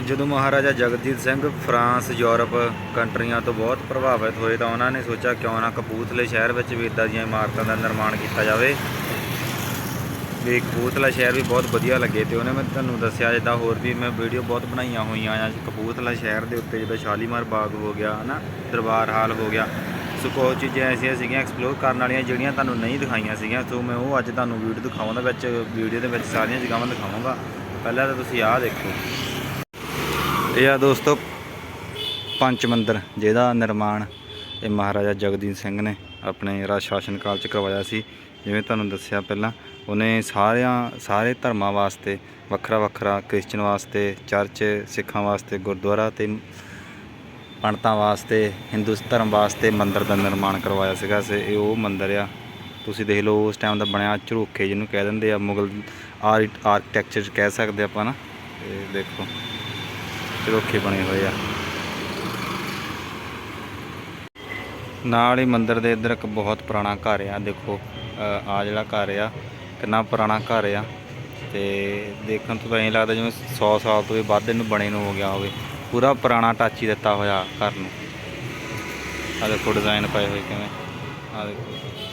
ਜਦੋਂ Maharaja Jagjit Singh France, Europe ਕੰਟਰੀਆਂ ਤੋਂ ਬਹੁਤ ਪ੍ਰਭਾਵਿਤ ਹੋਏ ਤਾਂ ਉਹਨਾਂ ਨੇ ਸੋਚਿਆ ਕਿਉਂ ਨਾ ਕਪੂਰਥਲੇ ਸ਼ਹਿਰ ਵਿੱਚ ਵੀ ਇਦਾਂ ਦੀਆਂ ਇਮਾਰਤਾਂ ਦਾ ਨਿਰਮਾਣ ਕੀਤਾ ਜਾਵੇ। ਵੀ ਕਪੂਰਥਲਾ ਸ਼ਹਿਰ ਵੀ ਬਹੁਤ ਵਧੀਆ ਲੱਗੇ ਤੇ ਉਹਨੇ ਮੈਂ ਤੁਹਾਨੂੰ ਦੱਸਿਆ ਜਿੱਦਾਂ ਹੋਰ ਵੀ ਮੈਂ ਵੀਡੀਓ ਬਹੁਤ ਬਣਾਈਆਂ ਹੋਈਆਂ ਆ। ਕਪੂਰਥਲਾ ਸ਼ਹਿਰ ਦੇ ਉੱਤੇ ਜਿੱਦਾਂ ਸ਼ਾਲੀਮਾਰ ਬਾਗ ਹੋ ਗਿਆ, ਹਨਾ? ਦਰਬਾਰ ਹਾਲ ਹੋ ਗਿਆ। ਸੋ ਕੁਝ ਚੀਜ਼ਾਂ ਐਸੀਆਂ ਸੀਗੀਆਂ ਐਕਸਪਲੋਰ ਕਰਨ ਵਾਲੀਆਂ ਜਿਹੜੀਆਂ ਤੁਹਾਨੂੰ ਨਹੀਂ ਦਿਖਾਈਆਂ ਸੀਗੀਆਂ। ਸੋ ਮੈਂ ਉਹ ਅੱਜ ਤੁਹਾਨੂੰ ਵੀਡੀਓ ਦਿਖਾਉਂਦਾ ਵਿੱਚ, ਵੀਡੀਓ ਦੇ ਵਿੱਚ ਸਾਰੀਆਂ ਜਗ੍ਹਾਵਾਂ ਦਿਖਾਵਾਂਗਾ। ਪਹਿਲਾਂ ਤਾਂ ਤੁਸੀਂ ਆਹ ਦੇਖੋ। ਇਹ ਆ ਦੋਸਤੋ ਪੰਚ ਮੰਦਰ, ਜਿਹਦਾ ਨਿਰਮਾਣ ਇਹ ਮਹਾਰਾਜਾ ਜਗਦੀਪ ਸਿੰਘ ਨੇ ਆਪਣੇ ਰਾਜ ਸ਼ਾਸਨ ਕਾਲ ਚ ਕਰਵਾਇਆ ਸੀ। ਜਿਵੇਂ ਤੁਹਾਨੂੰ ਦੱਸਿਆ ਪਹਿਲਾਂ, ਉਹਨੇ ਸਾਰਿਆਂ, ਸਾਰੇ ਧਰਮਾਂ ਵਾਸਤੇ, ਵੱਖਰਾ ਵੱਖਰਾ ਕ੍ਰਿਸਚਨ ਵਾਸਤੇ, ਚਰਚ, ਸਿੱਖਾਂ ਵਾਸਤੇ, ਗੁਰਦੁਆਰਾ ਤੇ ਪੰਡਤਾਂ ਵਾਸਤੇ, ਹਿੰਦੂ ਧਰਮ ਵਾਸਤੇ ਮੰਦਰ ਦਾ ਨਿਰਮਾਣ ਕਰਵਾਇਆ ਸੀਗਾ। ਸੇ ਇਹ ਉਹ ਮੰਦਰ ਆ। ਤੁਸੀਂ ਦੇਖ ਲਓ, ਉਸ ਟਾਈਮ ਦਾ ਬਣਿਆ ਝਰੋਖੇ ਜਿਹਨੂੰ ਕਹਿ ਦਿੰਦੇ ਆ, ਮੁਗਲ ਆਰਕੀਟੈਕਚਰ ਕਹਿ ਸਕਦੇ ਆਪਾਂ ਨਾ। ਇਹ ਦੇਖੋ। ਝਰੋਖੇ ਬਣੇ ਹੋਏ ਆ। ਨਾਲ ਹੀ ਮੰਦਿਰ ਦੇ ਇੱਧਰ ਇੱਕ ਬਹੁਤ ਪੁਰਾਣਾ ਘਰ ਆ। ਦੇਖੋ ਆ ਜਿਹੜਾ ਘਰ ਆ, ਕਿੰਨਾ ਪੁਰਾਣਾ ਘਰ ਆ। ਤੇ ਦੇਖਣ ਤੋਂ ਤਾਂ ਐਂ ਲੱਗਦਾ ਜਿਵੇਂ 100 ਸਾਲ ਤੋਂ ਵੀ ਵੱਧ ਇਹਨੂੰ ਬਣੇ ਨੂੰ ਹੋ ਗਿਆ ਹੋਵੇ। ਪੂਰਾ ਪੁਰਾਣਾ ਟੱਚ ਹੀ ਦਿੱਤਾ ਹੋਇਆ ਘਰ ਨੂੰ। ਆ ਦੇਖੋ ਡਿਜ਼ਾਈਨ ਪਾਏ ਹੋਏ ਕਿਵੇਂ। ਆ ਦੇਖੋ।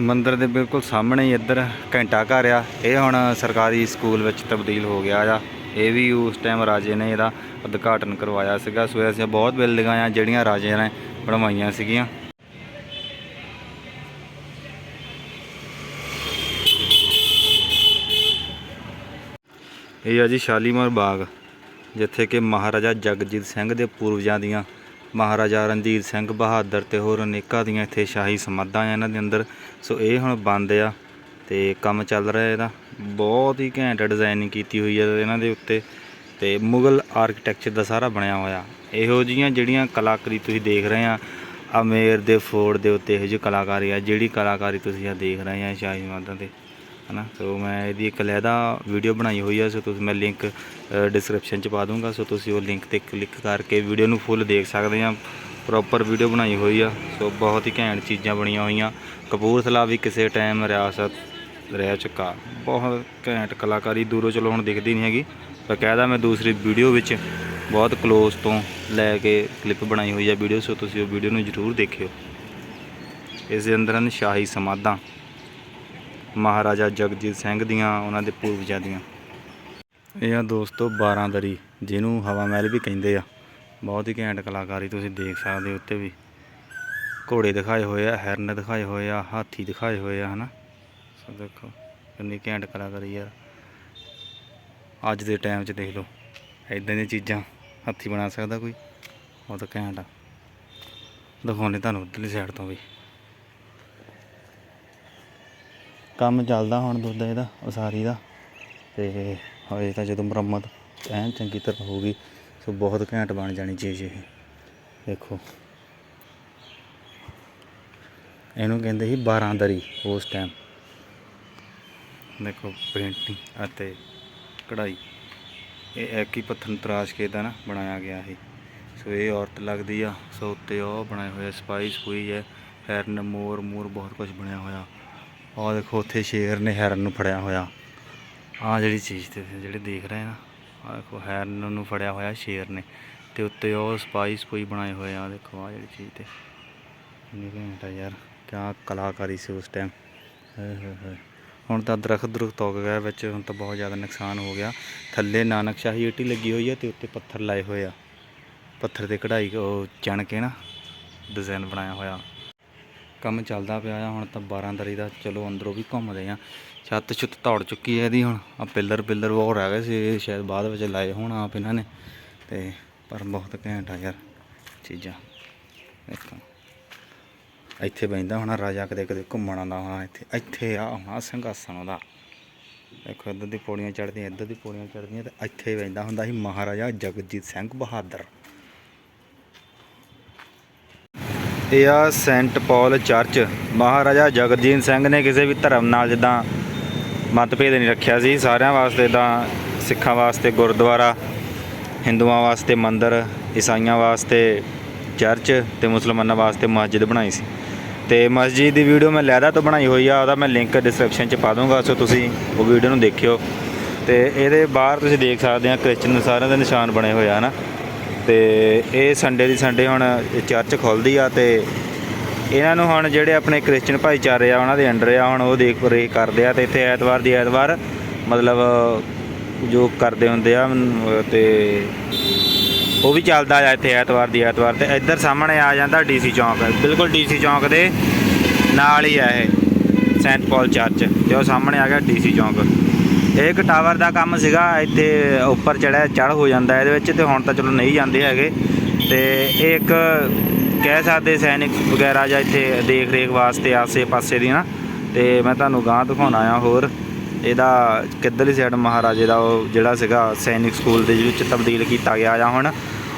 ਮੰਦਿਰ ਦੇ ਬਿਲਕੁਲ ਸਾਹਮਣੇ ਹੀ ਇੱਧਰ ਘੰਟਾ ਘਰ ਆ। ਇਹ ਹੁਣ ਸਰਕਾਰੀ ਸਕੂਲ ਵਿੱਚ ਤਬਦੀਲ ਹੋ ਗਿਆ ਆ। ਇਹ ਵੀ ਉਸ ਟਾਈਮ ਰਾਜੇ ਨੇ ਇਹਦਾ ਉਦਘਾਟਨ ਕਰਵਾਇਆ ਸੀਗਾ। ਸੋ ਐਸੀਆਂ ਬਹੁਤ ਬਿਲਡਿੰਗਾਂ ਆ, ਜਿਹੜੀਆਂ ਰਾਜੇ ਨੇ ਬਣਵਾਈਆਂ ਸੀਗੀਆਂ। ਇਹ ਆ ਜੀ ਸ਼ਾਲੀਮਾਰ ਬਾਗ, ਜਿੱਥੇ ਕਿ ਮਹਾਰਾਜਾ ਜਗਜੀਤ ਸਿੰਘ ਦੇ ਪੂਰਵਜਾਂ ਦੀਆਂ ਮਹਾਰਾਜਾ ਰਣਜੀਤ ਸਿੰਘ ਬਹਾਦਰ ਤੇ ਹੋਰ ਅਨੇਕਾਂ ਦੀਆਂ ਇੱਥੇ ਸ਼ਾਹੀ ਸਮਾਧਾਂ ਆ ਇਹਨਾਂ ਦੇ ਅੰਦਰ। ਸੋ ਇਹ ਹੁਣ ਬੰਦ ਆ ਤੇ ਕੰਮ ਚੱਲ ਰਿਹਾ ਇਹਦਾ। ਬਹੁਤ ਹੀ ਘੈਂਟ ਡਿਜ਼ਾਈਨਿੰਗ ਕੀਤੀ ਹੋਈ ਹੈ ਇਹਨਾਂ ਦੇ ਉੱਤੇ ਤੇ ਮੁਗਲ ਆਰਕੀਟੈਕਚਰ ਦਾ ਸਾਰਾ ਬਣਿਆ ਹੋਇਆ। ਇਹੋ ਜੀਆਂ ਜਿਹੜੀਆਂ ਕਲਾਕਰੀ ਤੁਸੀਂ ਦੇਖ ਰਹੇ ਆ, ਅਮੇਰ ਦੇ ਫੋਰਡ ਦੇ ਉੱਤੇ ਇਹੋ ਜਿਹੀ ਕਲਾਕਾਰੀ ਆ, ਜਿਹੜੀ ਕਲਾਕਾਰੀ ਤੁਸੀਂ ਆ ਦੇਖ ਰਹੇ ਆ ਸ਼ਾਹੀ ਸਮਾਧਾਂ ਤੇ। ਹਨਾ? ਸੋ ਮੈਂ ਇਹਦੀ ਇੱਕ ਲਹਿਦਾ ਵੀਡੀਓ ਬਣਾਈ ਹੋਈ ਆ, ਸੋ ਤੁਸੀਂ ਮੈਂ ਲਿੰਕ ਡਿਸਕ੍ਰਿਪਸ਼ਨ ਚ ਪਾ ਦੂੰਗਾ। ਸੋ ਤੁਸੀਂ ਉਹ ਲਿੰਕ ਤੇ ਕਲਿੱਕ ਕਰਕੇ ਵੀਡੀਓ ਨੂੰ ਫੁੱਲ ਦੇਖ ਸਕਦੇ ਆ। ਪ੍ਰੋਪਰ ਵੀਡੀਓ ਬਣਾਈ ਹੋਈ ਆ। ਸੋ ਬਹੁਤ ਹੀ ਘੈਂਟ ਚੀਜ਼ਾਂ ਬਣੀਆਂ ਹੋਈਆਂ। ਕਪੂਰਥਲਾ ਵੀ ਕਿਸੇ ਟਾਈਮ ਰਿਆਸਤ ਰਹਿ ਚੁੱਕਾ। ਬਹੁਤ ਘੈਂਟ ਕਲਾਕਾਰੀ, ਦੂਰੋਂ ਚਲੋ ਹੁਣ ਦਿਖਦੀ ਨਹੀਂ ਹੈਗੀ। ਬਕਾਇਦਾ ਮੈਂ ਦੂਸਰੀ ਵੀਡੀਓ ਵਿੱਚ ਬਹੁਤ ক্লোਜ਼ ਤੋਂ ਲੈ ਕੇ ਕਲਿੱਪ ਬਣਾਈ ਹੋਈ ਆ ਵੀਡੀਓ ਸੋ ਤੁਸੀਂ ਉਹ ਵੀਡੀਓ ਨੂੰ ਜ਼ਰੂਰ ਦੇਖਿਓ। ਇਸ ਦੇ ਅੰਦਰ ਹਨ ਸ਼ਾਹੀ ਸਮਾਧਾਂ। ਮਹਾਰਾਜਾ ਜਗਜੀਤ ਸਿੰਘ ਦੀਆਂ, ਉਹਨਾਂ ਦੇ ਪੂਰਵਜਾਂ ਦੀਆਂ। ਇਹ ਆ ਦੋਸਤੋ 12 ਦਰੀ, ਜਿਹਨੂੰ ਹਵਾ ਮਹਿਲ ਵੀ ਕਹਿੰਦੇ ਆ। ਬਹੁਤ ਹੀ ਘੈਂਟ ਕਲਾਕਾਰੀ ਤੁਸੀਂ ਦੇਖ ਸਕਦੇ ਹੋ ਉੱਤੇ ਵੀ। ਘੋੜੇ ਦਿਖਾਏ ਹੋਏ ਆ, ਹਿਰਨ ਦਿਖਾਏ ਹੋਏ ਆ, ਹਾਥੀ ਦਿਖਾਏ ਹੋਏ ਆ, ਹਨਾ? ਸੋ ਦੇਖੋ, ਕਿੰਨੀ ਘੈਂਟ ਕਲਾਕਾਰੀ ਆ। ਅੱਜ ਦੇ ਟਾਈਮ 'ਚ ਦੇਖ ਲਓ ਇਦਾਂ ਦੀਆਂ ਚੀਜ਼ਾਂ ਹੱਥੀ ਬਣਾ ਸਕਦਾ ਕੋਈ? ਬਹੁਤ ਘੈਂਟ ਆ। ਦਿਖਾਉਣੇ ਤੁਹਾਨੂੰ ਉੱਧਰਲੀ ਸਾਈਡ ਤੋਂ ਵੀ। ਕੰਮ ਚੱਲਦਾ ਹੁਣ ਦੁੱਧ ਦਾ ਇਹਦਾ, ਉਸਾਰੀ ਦਾ। ਤੇ ਹਜੇ ਤਾਂ ਜਦੋਂ ਮੁਰੰਮਤ ਐਨ ਚੰਗੀ ਤਰ੍ਹਾਂ ਹੋ ਗਈ ਸੋ ਬਹੁਤ ਘੈਂਟ ਬਣ ਜਾਣੀ ਚੀਜ਼ ਇਹ। ਦੇਖੋ। ਇਹਨੂੰ ਕਹਿੰਦੇ ਸੀ 12 ਦਰੀ ਉਸ ਟਾਈਮ ਦੇਖੋ, ਪੇਂਟਿੰਗ ਅਤੇ ਕਢਾਈ। ਇਹ ਇੱਕ ਹੀ ਪੱਥਰ ਨੂੰ ਤਰਾਸ਼ ਕੇ ਦਾ ਨਾ ਬਣਾਇਆ ਗਿਆ ਸੀ ਸੋ ਇਹ ਔਰਤ ਲੱਗਦੀ ਆ, ਸੋ ਉੱਤੇ ਉਹ ਬਣਾਏ ਹੋਏ ਸਪਾਈਸ ਹੋਈ ਹੈ, ਹੈਰਨ, ਮੋਰ, ਮੂਰ, ਬਹੁਤ ਕੁਝ ਬਣਿਆ ਹੋਇਆ। ਆਹ ਦੇਖੋ ਉੱਥੇ ਸ਼ੇਰ ਨੇ ਹੈਰਨ ਨੂੰ ਫੜਿਆ ਹੋਇਆ। ਆਹ ਜਿਹੜੀ ਚੀਜ਼ ਤੇ ਜਿਹੜੇ ਦੇਖ ਰਹੇ ਨਾ, ਆਹ ਦੇਖੋ ਹੈਰਨ ਨੂੰ ਫੜਿਆ ਹੋਇਆ ਸ਼ੇਰ ਨੇ। ਤੇ ਉੱਤੇ ਉਹ ਸਪਾਈਸ ਕੋਈ ਬਣਾਏ ਹੋਏ ਆ ਦੇਖੋ ਆਹ ਜਿਹੜੀ ਚੀਜ਼ ਤੇ। ਇੰਨੀ ਘੈਂਟ ਆ ਯਾਰ, ਕਿਆ ਕਲਾਕਾਰੀ ਸੀ ਉਸ ਟਾਈਮ ਹੁਣ ਤਾਂ ਦਰਖਤ ਦਰੁਖਤ ਹੋ ਗਿਆ ਵਿੱਚ, ਹੁਣ ਤਾਂ ਬਹੁਤ ਜ਼ਿਆਦਾ ਨੁਕਸਾਨ ਹੋ ਗਿਆ। ਥੱਲੇ ਨਾਨਕਸ਼ਾਹੀ ਈਟੀ ਲੱਗੀ ਹੋਈ ਹੈ ਤੇ ਉੱਤੇ ਪੱਥਰ ਲਾਏ ਹੋਏ ਆ। ਪੱਥਰ ਤੇ ਕਢਾਈ, ਉਹ ਚਣ ਕੇ ਨਾ ਡਿਜ਼ਾਈਨ ਬਣਾਇਆ ਹੋਇਆ। ਕੰਮ ਚੱਲਦਾ ਪਿਆ ਆ, ਹੁਣ ਤਾਂ 12 ਦਰੀ ਦਾ, ਚਲੋ ਅੰਦਰੋਂ ਵੀ ਘੁੰਮਦੇ ਆ। ਛੱਤ ਛੁੱਤ ਤੋੜ ਚੁੱਕੀ ਹੈ ਇਹਦੀ ਹੁਣ ਆ ਪਿੱਲਰ ਪਿੱਲਰ ਉਹ ਰਹਿ ਗਏ ਸੀ ਸ਼ਾਇਦ ਬਾਅਦ ਵਿੱਚ ਲਾਏ ਹੋਣ ਆਪ ਇਹਨਾਂ ਨੇ। ਤੇ ਪਰ ਬਹੁਤ ਘੈਂਟ ਆ ਯਾਰ ਚੀਜ਼ਾਂ। ਦੇਖੋ ਇੱਥੇ ਬੈਂਦਾ ਹੋਣਾ ਰਾਜਾ ਕਦੇ ਕਦੇ ਘੁੰਮਣ ਆਉਂਦਾ ਹੋਣਾ, ਇੱਥੇ ਇੱਥੇ ਆ ਹੋਣਾ ਸਿੰਘਾਸਨ ਉਹਦਾ। ਦੇਖੋ ਇੱਧਰ ਦੀ ਪੌੜੀਆਂ ਚੜ੍ਹਦੀਆਂ, ਇੱਧਰ ਦੀ ਪੌੜੀਆਂ ਚੜ੍ਹਦੀਆਂ ਤੇ ਇੱਥੇ ਬੈਂਦਾ ਹੁੰਦਾ ਸੀ ਮਹਾਰਾਜਾ ਜਗਜੀਤ ਸਿੰਘ ਬਹਾਦਰ। ਇਹ ਆ saint Paul church. Maharaja Jagjit Singh ਨੇ ਕਿਸੇ ਵੀ ਧਰਮ ਨਾਲ ਜਿੱਦਾਂ ਮਤਭੇਦ ਨਹੀਂ ਰੱਖਿਆ ਸੀ। ਸਾਰਿਆਂ ਵਾਸਤੇ ਤਾਂ ਸਿੱਖਾਂ ਵਾਸਤੇ ਗੁਰਦੁਆਰਾ, ਹਿੰਦੂਆਂ ਵਾਸਤੇ ਮੰਦਿਰ, ਈਸਾਈਆਂ ਵਾਸਤੇ ਚਰਚ ਤੇ ਮੁਸਲਮਾਨਾਂ ਵਾਸਤੇ ਮਸਜਿਦ ਬਣਾਈ ਸੀ। ਤੇ ਮਸਜਿਦ ਦੀ ਵੀਡੀਓ ਮੈਂ ਲੈਦਾ ਤੋਂ ਬਣਾਈ ਹੋਈ ਆ, ਉਹਦਾ ਮੈਂ ਲਿੰਕ ਡਿਸਕ੍ਰਿਪਸ਼ਨ 'ਚ ਪਾ ਦੂੰਗਾ, ਸੋ ਤੁਸੀਂ ਉਹ ਵੀਡੀਓ ਨੂੰ ਦੇਖਿਓ। ਤੇ ਇਹਦੇ ਬਾਹਰ ਤੁਸੀਂ ਦੇਖ ਸਕਦੇ ਆ ਕ੍ਰਿਸਚਨ ਸਾਰਿਆਂ ਦੇ ਨਿਸ਼ਾਨ ਬਣੇ ਹੋਏ ਆ ਨਾ ਤੇ ਇਹ ਸੰਡੇ ਦੀ ਸੰਡੇ ਹੁਣ ਚਰਚ ਖੁੱਲਦੀ ਆ ਤੇ ਇਹਨਾਂ ਨੂੰ ਹੁਣ ਜਿਹੜੇ ਆਪਣੇ ਕ੍ਰਿਸਚਨ ਭਾਈਚਾਰੇ ਆ ਉਹਨਾਂ ਦੇ ਅੰਡਰ ਆ ਹੁਣ ਉਹ ਦੇਖ ਰੇਖ ਕਰਦੇ ਆ ਤੇ ਇੱਥੇ ਐਤਵਾਰ ਦੀ ਐਤਵਾਰ ਮਤਲਬ ਜੋ ਕਰਦੇ ਹੁੰਦੇ ਆ ਅਮ, ਤੇ ਉਹ ਵੀ ਚੱਲਦਾ ਆ ਇੱਥੇ ਐਤਵਾਰ ਦੀ ਐਤਵਾਰ ਤੇ ਇੱਧਰ ਸਾਹਮਣੇ ਆ ਜਾਂਦਾ ਡੀਸੀ ਚੌਂਕ ਬਿਲਕੁਲ ਡੀਸੀ ਚੌਂਕ ਦੇ ਨਾਲ ਹੀ ਆ ਇਹ ਸੈਂਟ ਪਾਲ ਚਰਚ ਤੇ ਉਹ ਸਾਹਮਣੇ ਆ ਗਿਆ ਡੀਸੀ ਚੌਂਕ। ਇਹ ਇੱਕ ਟਾਵਰ ਦਾ ਕੰਮ ਸੀਗਾ, ਇੱਥੇ ਉੱਪਰ ਚੜਿਆ ਚੜ ਹੋ ਜਾਂਦਾ ਇਹਦੇ ਵਿੱਚ ਤੇ ਹੁਣ ਤਾਂ ਚਲੋ ਨਹੀਂ ਜਾਂਦੇ ਹੈਗੇ। ਤੇ ਇਹ ਇੱਕ ਕਹਿ ਸਕਦੇ ਸੈਨਿਕ ਵਗੈਰਾ ਜਾਂ ਇੱਥੇ ਦੇਖ ਰੇਖ ਵਾਸਤੇ ਆਸੇ-ਪਾਸੇ ਦੀ ਨਾ ਤੇ ਮੈਂ ਤੁਹਾਨੂੰ ਗਾਂ ਦਿਖਾਉਣਾ ਆ ਹੋਰ। ਇਹਦਾ ਕਿੱਧਰਲੀ ਸਾਈਡ ਮਹਾਰਾਜੇ ਦਾ ਉਹ ਜਿਹੜਾ ਸੀਗਾ ਸੈਨਿਕ ਸਕੂਲ ਦੇ ਵਿੱਚ ਤਬਦੀਲ ਕੀਤਾ ਗਿਆ ਜਾਂ ਹੁਣ,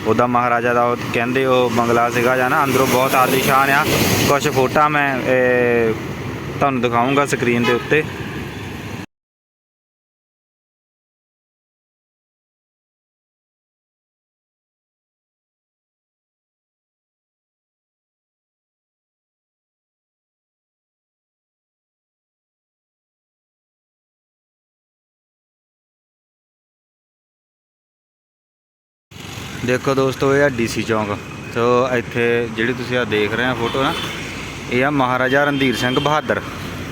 ਉਹਦਾ ਮਹਾਰਾਜਾ ਦਾ ਉਹ ਕਹਿੰਦੇ ਉਹ ਬੰਗਲਾ ਸੀਗਾ ਜਾਂ ਨਾ, ਅੰਦਰੋਂ ਬਹੁਤ ਆਲੀਸ਼ਾਨ ਆ। ਕੁਝ ਫੋਟਾ ਮੈਂ ਤੁਹਾਨੂੰ ਦਿਖਾਉਂਗਾ ਸਕਰੀਨ ਦੇ ਉੱਤੇ। ਦੇਖੋ ਦੋਸਤੋ, ਇਹ ਆ ਡੀਸੀ ਚੌਂਕ। ਸੋ ਇੱਥੇ ਜਿਹੜੀ ਤੁਸੀਂ ਆ ਦੇਖ ਰਹੇ ਆ ਫੋਟੋ ਨਾ, ਇਹ ਆ ਮਹਾਰਾਜਾ ਰਣਧੀਰ ਸਿੰਘ ਬਹਾਦਰ,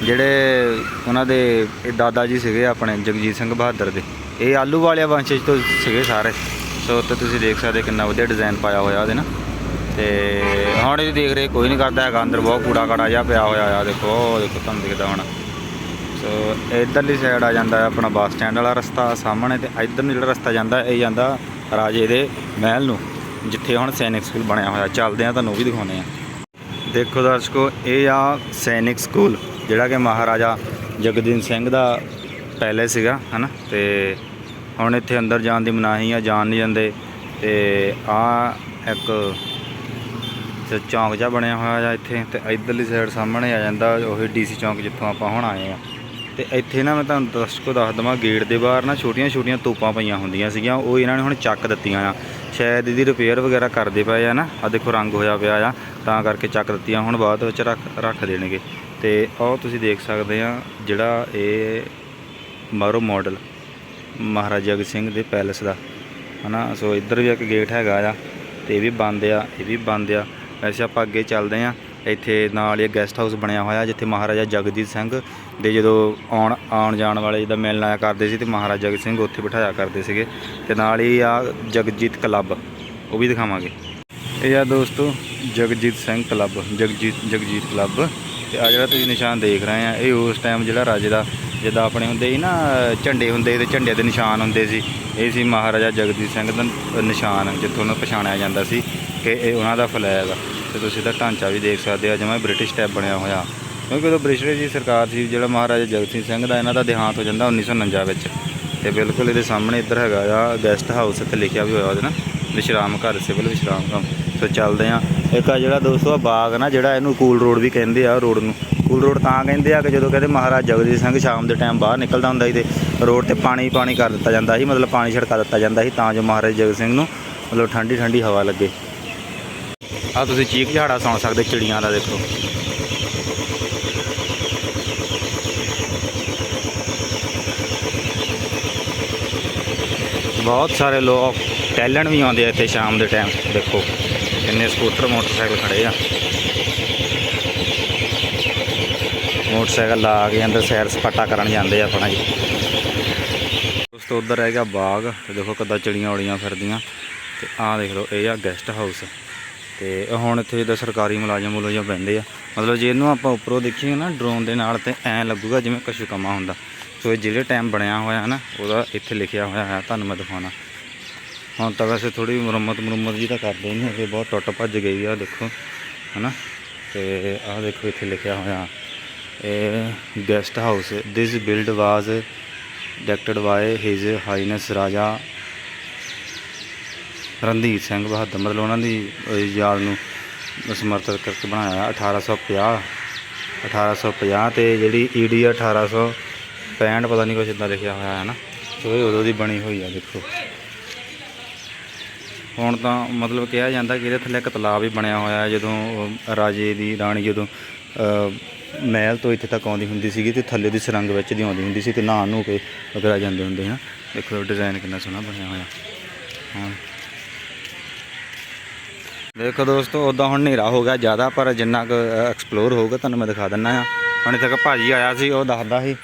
ਜਿਹੜੇ ਉਹਨਾਂ ਦੇ ਦਾਦਾ ਜੀ ਸੀਗੇ ਆਪਣੇ, ਜਗਜੀਤ ਸਿੰਘ ਬਹਾਦਰ ਦੇ। ਇਹ ਆਲੂ ਵਾਲਿਆ ਵੰਸ਼ ਤੋਂ ਸੀਗੇ ਸਾਰੇ। ਸੋ ਉੱਤੇ ਤੁਸੀਂ ਦੇਖ ਸਕਦੇ ਕਿੰਨਾ ਵਧੀਆ ਡਿਜ਼ਾਈਨ ਪਾਇਆ ਹੋਇਆ ਉਹਦੇ ਨਾ। ਤੇ ਹੁਣ ਇਹ ਦੇਖ ਰਹੇ, ਕੋਈ ਨਹੀਂ ਕਰਦਾ ਹੈਗਾ, ਅੰਦਰ ਬਹੁਤ ਕੂੜਾ ਕੜਾ ਜਿਹਾ ਪਿਆ ਹੋਇਆ ਆ। ਦੇਖੋ, ਉਹ ਦੇਖੋ ਤੁਹਾਨੂੰ ਦਿਖਦਾ ਹੁਣ। ਸੋ ਇਧਰਲੀ ਸਾਈਡ ਆ ਜਾਂਦਾ ਆਪਣਾ ਬੱਸ ਸਟੈਂਡ ਵਾਲਾ ਰਸਤਾ, ਸਾਹਮਣੇ ਤੇ ਇਧਰ ਨੂੰ ਜਿਹੜਾ ਰਸਤਾ ਜਾਂਦਾ, ਇਹ ਜਾਂਦਾ ਰਾਜੇ ਦੇ ਮਹਿਲ ਨੂੰ, ਜਿੱਥੇ ਹੁਣ ਸੈਨਿਕ ਸਕੂਲ ਬਣਿਆ ਹੋਇਆ। ਚੱਲਦੇ ਆ ਤੁਹਾਨੂੰ ਉਹ ਵੀ ਦਿਖਾਉਂਦੇ ਆ ਦੇਖੋ ਦਰਸ਼ਕੋ, ਇਹ ਆ ਸੈਨਿਕ ਸਕੂਲ, ਜਿਹੜਾ ਕਿ ਮਹਾਰਾਜਾ ਜਗਦੀਨ ਸਿੰਘ ਦਾ ਪੈਲੇਸ ਸੀਗਾ, ਹਨਾ? ਤੇ ਹੁਣ ਇੱਥੇ ਅੰਦਰ ਜਾਣ ਦੀ ਮਨਾਹੀ ਆ, ਜਾਣ ਨਹੀਂ ਜਾਂਦੇ ਤੇ ਆ ਇੱਕ ਚੌਂਕ ਜਿਹਾ ਬਣਿਆ ਹੋਇਆ ਆ ਇੱਥੇ, ਤੇ ਇਧਰਲੀ ਸਾਈਡ ਸਾਹਮਣੇ ਆ ਜਾਂਦਾ, ਉਹੀ ਡੀਸੀ ਚੌਂਕ ਜਿੱਥੋਂ ਆਪਾਂ ਹੁਣ ਆਏ ਆ। ਤੇ ਇੱਥੇ ਨਾ ਮੈਂ ਤੁਹਾਨੂੰ ਦਰਸ਼ਕੋ ਦੱਸ ਦਵਾਂ ਗੇਟ ਦੇ ਬਾਹਰ ਨਾ ਛੋਟੀਆਂ ਛੋਟੀਆਂ ਤੋਪਾਂ ਪਈਆਂ ਹੁੰਦੀਆਂ ਸੀਗੀਆਂ, ਉਹ ਇਹਨਾਂ ਨੇ ਹੁਣ ਚੱਕ ਦਿੱਤੀਆਂ ਆ। ਸ਼ਾਇਦ ਇਹਦੀ ਰਿਪੇਅਰ ਵਗੈਰਾ ਕਰਦੇ ਪਏ ਆ ਨਾ ਆ ਦੇਖੋ ਰੰਗ ਹੋਇਆ ਪਿਆ ਆ, ਤਾਂ ਕਰਕੇ ਚੱਕ ਦਿੱਤੀਆਂ, ਹੁਣ ਬਾਅਦ ਵਿੱਚ ਰੱਖ ਰੱਖ ਦੇਣਗੇ। ਤੇ ਉਹ ਤੁਸੀਂ ਦੇਖ ਸਕਦੇ ਆ, ਜਿਹੜਾ ਇਹ ਮਾਰੋ ਮਾਡਲ ਮਹਾਰਾਜਾ ਜਗਤ ਸਿੰਘ ਦੇ ਪੈਲੇਸ ਦਾ। ਹਨਾ, ਸੋ ਇੱਧਰ ਵੀ ਇੱਕ ਗੇਟ ਹੈਗਾ ਆ, ਤੇ ਇਹ ਵੀ ਬੰਦ ਆ, ਇਹ ਵੀ ਬੰਦ ਆ। ਵੈਸੇ ਆਪਾਂ ਅੱਗੇ ਚੱਲਦੇ ਆ। ਇੱਥੇ ਨਾਲ ਹੀ ਗੈਸਟ ਹਾਊਸ ਬਣਿਆ ਹੋਇਆ, ਜਿੱਥੇ ਮਹਾਰਾਜਾ ਜਗਜੀਤ ਸਿੰਘ ਦੇ ਜਦੋਂ ਆਉਣ ਆਉਣ ਜਾਣ ਵਾਲੇ ਜਿਹਦਾ ਮਿਲਣ ਆਇਆ ਕਰਦੇ ਸੀ ਤੇ ਮਹਾਰਾਜਾ ਜਗਤ ਸਿੰਘ ਉੱਥੇ ਬਿਠਾਇਆ ਕਰਦੇ ਸੀਗੇ। ਤੇ ਨਾਲ ਹੀ ਆ ਜਗਜੀਤ ਕਲੱਬ ਉਹ ਵੀ ਦਿਖਾਵਾਂਗੇ। ਇਹ ਆ ਦੋਸਤੋ ਜਗਜੀਤ ਸਿੰਘ ਕਲੱਬ ਜਗਜੀਤ ਜਗਜੀਤ ਕਲੱਬ ਤੇ ਆ ਜਿਹੜਾ ਤੁਸੀਂ ਨਿਸ਼ਾਨ ਦੇਖ ਰਹੇ ਆ, ਇਹ ਉਸ ਟਾਈਮ ਜਿਹੜਾ ਰਾਜੇ ਦਾ, ਜਿੱਦਾਂ ਆਪਣੇ ਹੁੰਦੇ ਸੀ ਨਾ, ਝੰਡੇ ਹੁੰਦੇ ਤੇ ਝੰਡੇ ਦੇ ਨਿਸ਼ਾਨ ਹੁੰਦੇ ਸੀ। ਇਹ ਸੀ ਮਹਾਰਾਜਾ ਜਗਜੀਤ ਸਿੰਘ ਦਾ ਨਿਸ਼ਾਨ, ਜਿੱਥੋਂ ਉਹਨੂੰ ਪਛਾਣਿਆ ਜਾਂਦਾ ਸੀ ਕਿ ਇਹ ਉਹਨਾਂ ਦਾ ਫਲੈਗ ਆ। ਤੇ ਤੁਸੀਂ ਇਹਦਾ ਢਾਂਚਾ ਵੀ ਦੇਖ ਸਕਦੇ ਆ ਜਿਵੇਂ ਬ੍ਰਿਟਿਸ਼ ਟੈਪ ਬਣਿਆ ਹੋਇਆ। ਕਿਉਂਕਿ ਉਦੋਂ ਬ੍ਰਿਟਿਸ਼ ਦੀ ਸਰਕਾਰ ਸੀ, ਜਿਹੜਾ ਮਹਾਰਾਜਾ ਜਗਤ ਸਿੰਘ ਦਾ, ਇਹਨਾਂ ਦਾ ਦੇਹਾਂਤ ਹੋ ਜਾਂਦਾ 1949 ਵਿੱਚ। ਤੇ ਬਿਲਕੁਲ ਇਹਦੇ ਸਾਹਮਣੇ ਇੱਧਰ ਹੈਗਾ ਆ ਗੈਸਟ ਹਾਊਸ ਇੱਥੇ ਲਿਖਿਆ ਵੀ ਹੋਇਆ ਉਹਦੇ ਨਾ ਵਿਸ਼ਰਾਮ ਘਰ ਸਿਵਲ ਵਿਸ਼ਰਾਮ ਘਰ ਸੋ ਚੱਲਦੇ ਆ। ਇੱਕ ਆ ਜਿਹੜਾ ਦੋਸਤੋ, ਆ ਬਾਗ ਨਾ, ਜਿਹੜਾ ਇਹਨੂੰ ਕੂਲ ਰੋਡ ਵੀ ਕਹਿੰਦੇ ਆ ਰੋਡ ਨੂੰ। ਕੂਲ ਰੋਡ ਤਾਂ ਕਹਿੰਦੇ ਆ ਕਿ ਜਦੋਂ ਕਹਿੰਦੇ ਮਹਾਰਾਜਾ ਜਗਜੀਤ ਸਿੰਘ ਸ਼ਾਮ ਦੇ ਟਾਈਮ ਬਾਹਰ ਨਿਕਲਦਾ ਹੁੰਦਾ ਸੀ ਤੇ ਰੋਡ ਤੇ ਪਾਣੀ ਪਾਣੀ ਕਰ ਦਿੱਤਾ ਜਾਂਦਾ ਸੀ, ਮਤਲਬ ਪਾਣੀ ਛੜਕਾ ਦਿੱਤਾ ਜਾਂਦਾ ਸੀ, ਤਾਂ ਜੋ ਮਹਾਰਾਜਾ ਜਗਤ ਸਿੰਘ ਨੂੰ ਮਤਲਬ ਠੰਡੀ ਠੰਡੀ ਹਵਾ ਲੱਗੇ। ਆ ਤੁਸੀਂ ਚੀਕ ਝਾੜਾ ਸੁਣ ਸਕਦੇ, ਚਿੜੀਆਂ ਦਾ ਦੇਖੋ। ਬਹੁਤ ਸਾਰੇ ਲੋਕ ਟਹਿਲਣ ਵੀ ਆਉਂਦੇ ਆ ਇੱਥੇ ਸ਼ਾਮ ਦੇ ਟਾਈਮ ਦੇਖੋ। ਕਿੰਨੇ ਸਕੂਟਰ, ਮੋਟਰਸਾਈਕਲ ਖੜੇ ਆ। ਮੋਟਰਸਾਈਕਲ ਲਾ ਕੇ ਅੰਦਰ ਸੈਰ ਸਪਾਟਾ ਕਰਨ ਜਾਂਦੇ ਆ ਆਪਣਾ ਜੀ। ਦੋਸਤੋ, ਉਧਰ ਹੈਗਾ ਬਾਗ, ਤੇ ਦੇਖੋ ਕਿੱਦਾਂ ਚਿੜੀਆਂ ਉੜੀਆਂ ਫਿਰਦੀਆਂ। ਤੇ ਆਹ ਦੇਖ ਲਓ, ਇਹ ਆ ਗੈਸਟ ਹਾਊਸ ਤੇ ਹੁਣ ਇੱਥੇ ਜਿੱਦਾਂ ਸਰਕਾਰੀ ਮੁਲਾਜ਼ਮ ਮੁਲਾਜ਼ਮ ਬੈੰਦੇ ਆ, ਮਤਲਬ ਜੇ ਇਹਨੂੰ ਆਪਾਂ ਉੱਪਰੋਂ ਦੇਖੀਏ ਨਾ ਡਰੋਨ ਦੇ ਨਾਲ ਤੇ ਐਂ ਲੱਗੂਗਾ ਜਿਵੇਂ ਕੁਛ ਕਮਾ ਹੁੰਦਾ। ਸੋ ਇਹ ਜਿਹੜੇ ਟਾਈਮ ਬਣਿਆ ਹੋਇਆ ਹੈ ਨਾ, ਉਹਦਾ ਇੱਥੇ ਲਿਖਿਆ ਹੋਇਆ ਹੈ, ਤੁਹਾਨੂੰ ਮੈਂ ਦਿਖਾਉਣਾ। ਹੁਣ ਤਾਂ ਵੈਸੇ ਥੋੜੀ ਮੁਰੰਮਤ ਮੁਰੰਮਤ ਜੀ ਤਾਂ ਕਰਦੇ ਨਹੀਂ ਹੈਗੇ, ਬਹੁਤ ਟੁੱਟ ਭੱਜ ਗਈ ਆ, ਦੇਖੋ, ਹਨਾ? ਤੇ ਆਹ ਦੇਖੋ ਇੱਥੇ ਲਿਖਿਆ ਹੋਇਆ। ਇਹ guest house this build was dedicated by his highness Raja Randhir Singh Bahadur, ਮਤਲਬ ਉਹਨਾਂ ਦੀ ਯਾਦ ਨੂੰ ਸਮਰਪਿਤ ਕਰਕੇ ਬਣਾਇਆ 1850 1850 ਤੇ ਜਿਹੜੀ ਈਡੀ 1865 ਪਤਾ ਨਹੀਂ ਕੁਛ ਇਦਾਂ ਲਿਖਿਆ ਹੋਇਆ ਹੈ ਨਾ ਸੋ ਇਹ ਉਦੋਂ ਦੀ ਬਣੀ ਹੋਈ ਆ ਦੇਖੋ। ਹੁਣ ਤਾਂ ਮਤਲਬ ਕਿਹਾ ਜਾਂਦਾ ਕਿ ਇਹਦੇ ਥੱਲੇ ਇੱਕ ਤਲਾਬ ਵੀ ਬਣਿਆ ਹੋਇਆ ਜਦੋਂ ਰਾਜੇ ਦੀ ਰਾਣੀ ਜਦੋਂ ਮਹਿਲ ਤੋਂ ਇੱਥੇ ਤੱਕ ਆਉਂਦੀ ਹੁੰਦੀ ਸੀਗੀ ਤੇ ਥੱਲੇ ਦੀ ਸੁਰੰਗ ਵਿੱਚ ਦੀ ਆਉਂਦੀ ਹੁੰਦੀ ਸੀ ਤੇ ਨਹਾ ਨੂੰ ਕੇ ਵਗੈਰਾ ਜਾਂਦੇ ਹੁੰਦੇ ਹਾਂ ਦੇਖੋ ਡਿਜ਼ਾਈਨ ਕਿੰਨਾ ਸੋਹਣਾ ਬਣਿਆ ਹੋਇਆ। ਹਾਂ। ਦੇਖੋ ਦੋਸਤੋ, ਉਦਾਂ ਹੁਣ ਹਨੇਰਾ ਹੋ ਗਿਆ ਜ਼ਿਆਦਾ, ਪਰ ਜਿੰਨਾ ਕੁ ਐਕਸਪਲੋਰ ਹੋਊਗਾ, ਤੁਹਾਨੂੰ ਮੈਂ ਦਿਖਾ ਦਿੰਨਾ ਆ ਹੁਣ ਇੱਥੇ ਇੱਕ ਭਾਜੀ ਆਇਆ ਸੀ, ਉਹ ਦੱਸਦਾ ਸੀ।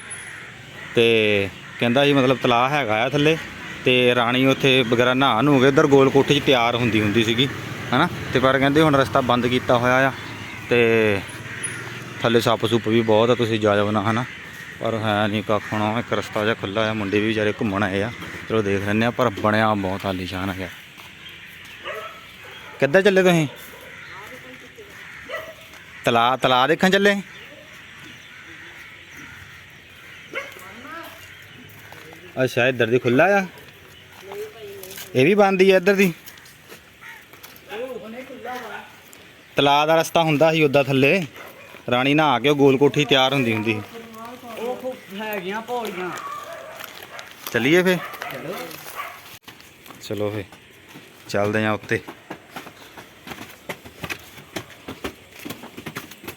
ਤੇ ਕਹਿੰਦਾ ਸੀ, ਮਤਲਬ ਤਲਾਅ ਹੈਗਾ ਆ ਥੱਲੇ, ਤੇ ਰਾਣੀ ਉੱਥੇ ਵਗੈਰਾ ਨਹਾ ਨੂੰ ਗਏ, ਉਧਰ ਗੋਲ ਕੋਠੇ 'ਚ ਤਿਆਰ ਹੁੰਦੀ ਹੁੰਦੀ ਸੀਗੀ, ਹਨਾ? ਤੇ ਪਰ ਕਹਿੰਦੇ ਹੁਣ ਰਸਤਾ ਬੰਦ ਕੀਤਾ ਹੋਇਆ ਆ, ਤੇ ਥੱਲੇ ਸੱਪ ਸੁੱਪ ਵੀ ਬਹੁਤ ਆ, ਤੁਸੀਂ ਜਾ ਜਾਓ ਨਾ, ਹਨਾ? ਪਰ ਹੈ ਨਹੀਂ ਕੱਖ ਹੁਣ, ਇੱਕ ਰਸਤਾ ਜਿਹਾ ਖੁੱਲਾ ਆ, ਮੁੰਡੇ ਵੀ ਵਿਚਾਰੇ ਘੁੰਮਣ ਆਏ ਆ। ਚਲੋ ਦੇਖ ਲੈਂਦੇ ਆ, ਪਰ ਬਣਿਆ ਬਹੁਤ ਆਲੀਸ਼ਾਨ ਹੈਗਾ। ਕਿੱਦਾਂ ਚੱਲੇ ਤੁਸੀਂ? ਤਲਾ ਤਲਾ ਦੇਖਣ ਚੱਲੇ? ਅੱਛਾ ਇੱਧਰ ਦੀ ਖੁੱਲਾ ਆ। ਇਹ ਵੀ ਬੰਦ ਹੀ ਆ ਇੱਧਰ ਦੀ। ਤਲਾ ਦਾ ਰਸਤਾ ਹੁੰਦਾ ਸੀ ਉੱਦਾਂ ਥੱਲੇ। ਰਾਣੀ ਨਹਾ ਕੇ ਉਹ ਗੋਲ ਕੋਠੀ ਤਿਆਰ ਹੁੰਦੀ ਹੁੰਦੀ ਸੀ। ਉਹ ਖੂਬ ਹੈਗੀਆਂ ਪੌੜੀਆਂ। ਚੱਲੀਏ ਫੇ ਚਲੋ ਫੇ ਚੱਲਦੇ ਆ ਉੱਤੇ।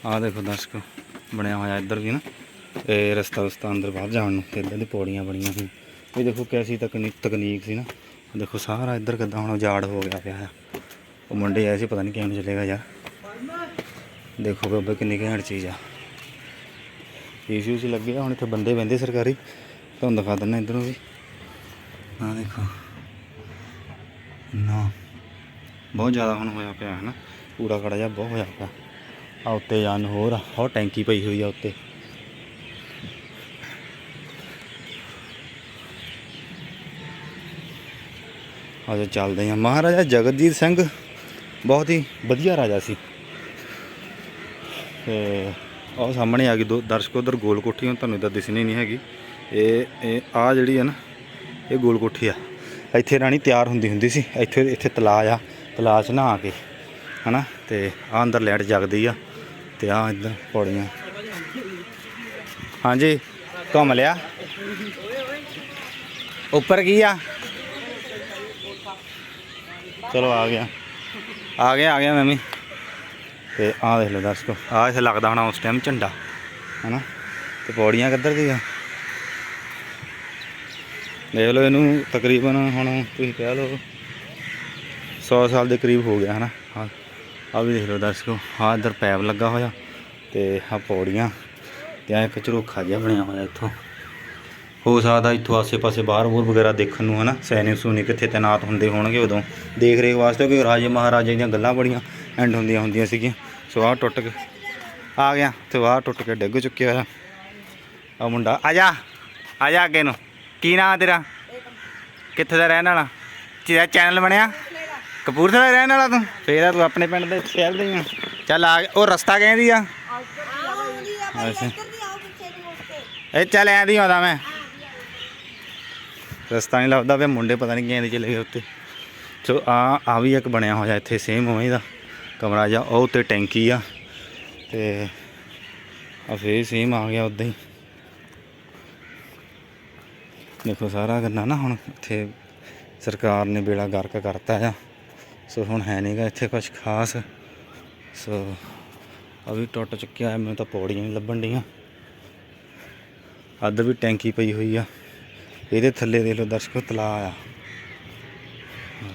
ਆ ਦੇਖੋ ਦਰਸ਼ਕੋ, ਬਣਿਆ ਹੋਇਆ ਇੱਧਰ ਵੀ ਨਾ। ਇਹ ਰਸਤਾ ਰਸਤਾ ਅੰਦਰ ਬਾਹਰ ਜਾਣ ਨੂੰ, ਤੇ ਇੱਧਰ ਦੀ ਪੌੜੀਆਂ ਬਣੀਆਂ ਸੀ। ਇਹ ਦੇਖੋ ਕੈਸੀ ਤਕਨੀਕ ਤਕਨੀਕ ਸੀ ਨਾ। ਦੇਖੋ ਸਾਰਾ ਇੱਧਰ ਕਿੱਦਾਂ ਹੁਣ ਉਜਾੜ ਹੋ ਗਿਆ ਪਿਆ ਆ। ਉਹ ਮੁੰਡੇ ਆਏ ਸੀ, ਪਤਾ ਨਹੀਂ ਕਿਵੇਂ ਨੂੰ ਚੱਲੇਗਾ ਯਾਰ। ਦੇਖੋ ਬਾਬਾ, ਕਿੰਨੀ ਘੈਂਟ ਚੀਜ਼ ਆ। ਏਸੀ ਉਸੀ ਲੱਗੇ ਆ ਹੁਣ ਇੱਥੇ ਬੰਦੇ ਬਹਿੰਦੇ ਸਰਕਾਰੀ। ਤੁਹਾਨੂੰ ਦਿਖਾ ਦਿੰਦਾ ਇੱਧਰੋਂ ਵੀ। ਆ ਦੇਖੋ। ਨਾ। ਬਹੁਤ ਜ਼ਿਆਦਾ ਹੁਣ ਹੋਇਆ ਪਿਆ, ਹੈ ਨਾ। ਕੂੜਾ ਕੜਾ ਜਿਹਾ ਬਹੁਤ ਹੋਇਆ ਪਿਆ। ਆ ਉੱਤੇ ਜਾਣ ਹੋਰ ਆ ਉਹ ਟੈਂਕੀ ਪਈ ਹੋਈ ਆ ਉੱਤੇ। ਅਜੇ ਚੱਲਦੇ ਹਾਂ ਮਹਾਰਾਜਾ ਜਗਤਜੀਤ ਸਿੰਘ ਬਹੁਤ ਹੀ ਵਧੀਆ ਰਾਜਾ ਸੀ। ਤੇ ਉਹ ਸਾਹਮਣੇ ਆ ਗਈ ਦੋ ਦਰਸ਼ਕ ਉਧਰ ਗੋਲ ਕੋਠੀ ਹੁਣ ਤੁਹਾਨੂੰ ਤਾਂ ਦਿਸਣੀ ਨਹੀਂ ਹੈਗੀ। ਇਹ ਇਹ ਆ ਜਿਹੜੀ ਹੈ ਨਾ, ਇਹ ਗੋਲ ਕੋਠੀ ਆ। ਇੱਥੇ ਰਾਣੀ ਤਿਆਰ ਹੁੰਦੀ ਹੁੰਦੀ ਸੀ। ਇੱਥੇ ਇੱਥੇ ਤਲਾਅ ਆ ਤਲਾਅ 'ਚ ਨਹਾ ਕੇ, ਹਨਾ? ਤੇ ਆ ਅੰਦਰ ਲਾਈਟ ਜਗਦੀ ਆ। ਤੇ ਆ ਇੱਧਰ ਪੌੜੀਆਂ। ਹਾਂਜੀ, ਘੁੰਮ ਲਿਆ। ਉੱਪਰ ਕੀ ਆ? ਚਲੋ ਆ ਗਿਆ। ਆ ਗਿਆ ਆ ਗਿਆ ਮੈਂ ਵੀ ਤੇ ਆਹ ਦੇਖ ਲਓ ਦਰਸ਼ਕੋ ਆ ਇੱਥੇ ਲੱਗਦਾ ਹੋਣਾ ਉਸ ਟਾਈਮ ਝੰਡਾ, ਹੈਨਾ? ਤੇ ਪੌੜੀਆਂ ਕਿੱਧਰ ਦੀ ਆ ਦੇਖ ਲਓ ਇਹਨੂੰ ਤਕਰੀਬਨ ਹੁਣ ਤੁਸੀਂ ਕਹਿ ਲਓ 100 ਸਾਲ ਦੇ ਕਰੀਬ ਹੋ ਗਿਆ, ਹਨਾ? ਆ ਵੀ ਦੇਖ ਲਓ ਦਰਸ਼ਕੋ, ਆਹ ਇੱਧਰ ਪੈਪ ਲੱਗਾ ਹੋਇਆ ਤੇ ਆਹ ਪੌੜੀਆਂ ਤੇ ਆ ਇੱਕ ਝਰੋਖਾ ਜਿਹਾ ਬਣਿਆ ਹੋਇਆ ਇੱਥੋਂ। ਹੋ ਸਕਦਾ ਇੱਥੋਂ ਆਸੇ-ਪਾਸੇ ਬਾਹਰ ਬੂਰ ਵਗੈਰਾ ਦੇਖਣ ਨੂੰ, ਹਨਾ? ਸੈਨਿਕ ਸੂਨਿਕ ਕਿੱਥੇ ਤੈਨਾਤ ਹੁੰਦੇ ਹੋਣਗੇ ਉਦੋਂ। ਦੇਖ ਰੇਖ ਵਾਸਤੇ ਕਿ ਰਾਜੇ ਮਹਾਰਾਜੇ ਦੀਆਂ ਗੱਲਾਂ ਬੜੀਆਂ ਐਂਡ ਹੁੰਦੀਆਂ ਹੁੰਦੀਆਂ ਸੀਗੀਆਂ। ਸੋ ਆਹ ਟੁੱਟ ਕੇ ਆ ਗਿਆ ਤੇ ਆਹ ਟੁੱਟ ਕੇ ਡਿੱਗ ਚੁੱਕਿਆ ਹੋਇਆ। ਆ ਮੁੰਡਾ, ਆ ਜਾ ਆ ਜਾ ਅੱਗੇ ਨੂੰ। ਕੀ ਨਾਂ ਤੇਰਾ? ਕਿੱਥੇ ਦਾ ਰਹਿਣ ਵਾਲਾ? ਤੇਰਾ ਚੈਨਲ ਬਣਿਆ? ਕਪੂਰਥਲਾ ਰਹਿਣ ਵਾਲਾ ਤੂੰ? ਫੇਰ ਆ ਤੂੰ ਆਪਣੇ ਪਿੰਡ ਦੇ ਸ਼ਹਿਰ ਦੇ ਹੀ ਆ। ਚੱਲ ਆ, ਉਹ ਰਸਤਾ ਕਹਿੰਦੀ ਆ। ਅੱਛਾ। ਇਹ ਚੱਲ ਐਂ ਦੀ ਆਉਂਦਾ ਮੈਂ। ਰਸਤਾ ਨਹੀਂ ਲੱਭਦਾ ਪਿਆ, ਮੁੰਡੇ ਪਤਾ ਨਹੀਂ ਕਿਵੇਂ ਦੇ ਚਲੇ ਗਏ ਉੱਤੇ। ਸੋ ਆ ਆ ਵੀ ਇੱਕ ਬਣਿਆ ਹੋਇਆ ਇੱਥੇ ਸੇਮ ਉਵੇਂ ਦਾ। ਕਮਰਾ ਜਾ ਉਹ ਉੱਤੇ ਟੈਂਕੀ ਆ। ਤੇ ਆ ਫੇਰ ਸੇਮ ਆ ਗਿਆ ਉਦਾਂ ਹੀ। ਦੇਖੋ ਸਾਰਾ ਕਰਨਾ ਨਾ ਹੁਣ ਇੱਥੇ ਸਰਕਾਰ ਨੇ ਬੇੜਾ ਗਰਕ ਕਰਤਾ ਆ। ਸੋ ਹੁਣ ਹੈ ਨਹੀਂਗਾ ਇੱਥੇ ਕੁਝ ਖਾਸ। ਸੋ ਆ ਵੀ ਟੁੱਟ ਚੁੱਕਿਆ ਹੈ, ਮੈਨੂੰ ਤਾਂ ਪੌੜੀਆਂ ਨਹੀਂ ਲੱਭਣ ਡੀਆਂ ਅੱਧ ਵੀ ਟੈਂਕੀ ਪਈ ਹੋਈ ਆ। ਇਹਦੇ ਥੱਲੇ ਦੇ ਲਓ ਦਰਸ਼ਕੋ ਤਲਾ ਆ।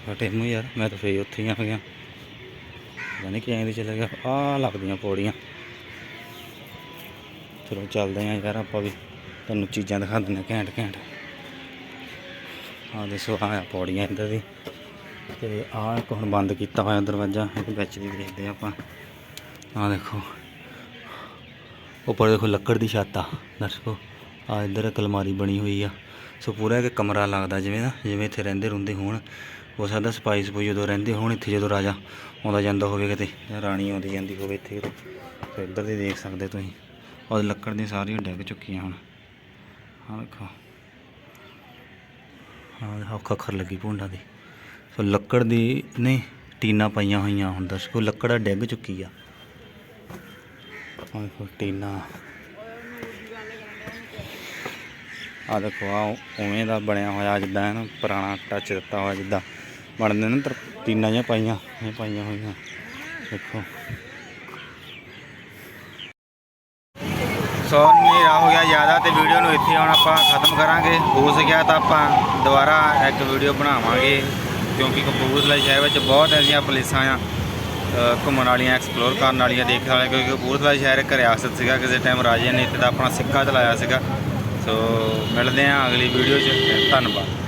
ਫਟੇ ਮੂੰਹ ਯਾਰ, ਮੈਂ ਤਾਂ ਫੇਰ ਉੱਥੇ ਹੀ ਆ ਗਿਆ। ਪਤਾ ਨਹੀਂ ਕਿਵੇਂ ਦੀ ਚਲੇ ਗਿਆ ਆ ਲੱਗਦੀਆਂ ਪੌੜੀਆਂ। ਚਲੋ ਚੱਲਦੇ ਆ ਯਾਰ ਆਪਾਂ ਵੀ, ਤੁਹਾਨੂੰ ਚੀਜ਼ਾਂ ਦਿਖਾ ਦਿੰਦੇ ਹਾਂ ਘੈਂਟ ਘੈਂਟ ਆ ਦੇਖੋ ਆ ਪੌੜੀਆਂ ਇੱਧਰ ਦੀ ਤੇ ਆਹ ਇੱਕ ਹੁਣ ਬੰਦ ਕੀਤਾ ਹੋਇਆ ਦਰਵਾਜ਼ਾ, ਇਹਦੇ ਵਿੱਚ ਦੀ ਦੇਖਦੇ ਹਾਂ ਆਪਾਂ। ਆ ਦੇਖੋ। ਉੱਪਰ ਦੇਖੋ ਲੱਕੜ ਦੀ ਛੱਤ ਆ, ਦਰਸ਼ਕੋ। ਆ ਇੱਧਰ ਇੱਕ ਅਲਮਾਰੀ ਬਣੀ ਹੋਈ ਆ। ਸੋ ਪੂਰਾ ਇੱਕ ਕਮਰਾ ਲੱਗਦਾ, ਜਿਵੇਂ ਨਾ, ਜਿਵੇਂ ਇੱਥੇ ਰਹਿੰਦੇ ਰੁੰਦੇ ਹੋਣ। ਹੋ ਸਕਦਾ ਸਪਾਈ ਸਪੂਈ ਜਦੋਂ ਰਹਿੰਦੇ ਹੋਣ, ਇੱਥੇ ਜਦੋਂ ਰਾਜਾ ਆਉਂਦਾ ਜਾਂਦਾ ਹੋਵੇ ਕਿਤੇ, ਜਾਂ ਰਾਣੀ ਆਉਂਦੀ ਜਾਂਦੀ ਹੋਵੇ ਇੱਥੇ। ਸੋ ਇੱਧਰ ਦੀ ਦੇਖ ਸਕਦੇ ਤੁਸੀਂ। ਔਰ ਲੱਕੜ ਦੀਆਂ ਸਾਰੀਆਂ ਡਿੱਗ ਚੁੱਕੀਆਂ ਹੁਣ। ਆਹ ਦੇਖੋ। ਹਾਂ ਔਖਾ ਖਰ ਲੱਗੀ ਭੁੰਡਾ ਦੀ। ਸੋ ਲੱਕੜ ਦੀ ਨਹੀਂ, ਟੀਨਾ ਪਾਈਆਂ ਹੋਈਆਂ ਹੁਣ ਦਰਸ਼ਕੋ ਲੱਕੜ ਡਿੱਗ ਚੁੱਕੀ ਆ। ਆਹ ਦੇਖੋ ਟੀਨਾ। ਆ ਦੇਖੋ ਆ ਉਵੇਂ ਦਾ ਬਣਿਆ ਹੋਇਆ ਜਿੱਦਾਂ ਇਹਨੂੰ ਪੁਰਾਣਾ ਟੱਚ ਦਿੱਤਾ ਹੋਇਆ ਜਿੱਦਾਂ। ਬਣਦੇ ਨੇ ਨਾ ਟੀਨਾਂ ਜਿਹੀਆਂ ਪਾਈਆਂ, ਇਹ ਪਾਈਆਂ ਹੋਈਆਂ। ਦੇਖੋ। ਸੋ ਹਨੇਰਾ ਹੋ ਗਿਆ ਜ਼ਿਆਦਾ ਤੇ ਵੀਡੀਓ ਨੂੰ ਇੱਥੇ ਹੁਣ ਆਪਾਂ ਖਤਮ ਕਰਾਂਗੇ। ਹੋ ਸਕਿਆ ਤਾਂ ਆਪਾਂ ਦੁਬਾਰਾ ਇੱਕ ਵੀਡੀਓ ਬਣਾਵਾਂਗੇ। ਕਿਉਂਕਿ ਕਪੂਰਥਲਾ ਸ਼ਹਿਰ ਵਿੱਚ ਬਹੁਤ ਐਸੀਆਂ ਪਲੇਸਾਂ ਆ ਘੁੰਮਣ ਵਾਲੀਆਂ ਐਕਸਪਲੋਰ ਕਰਨ ਵਾਲੀਆਂ, ਦੇਖਣ ਵਾਲੀਆਂ, ਕਿਉਂਕਿ ਕਪੂਰਥਲਾ ਸ਼ਹਿਰ ਇੱਕ ਰਿਆਸਤ ਸੀਗਾ, ਕਿਸੇ ਟਾਈਮ ਰਾਜੇ ਨੇ ਇੱਥੇ ਦਾ ਆਪਣਾ ਸਿੱਕਾ ਚਲਾਇਆ ਸੀਗਾ। ਸੋ ਮਿਲਦੇ ਹਾਂ ਅਗਲੀ ਵੀਡੀਓ 'ਚ, ਧੰਨਵਾਦ।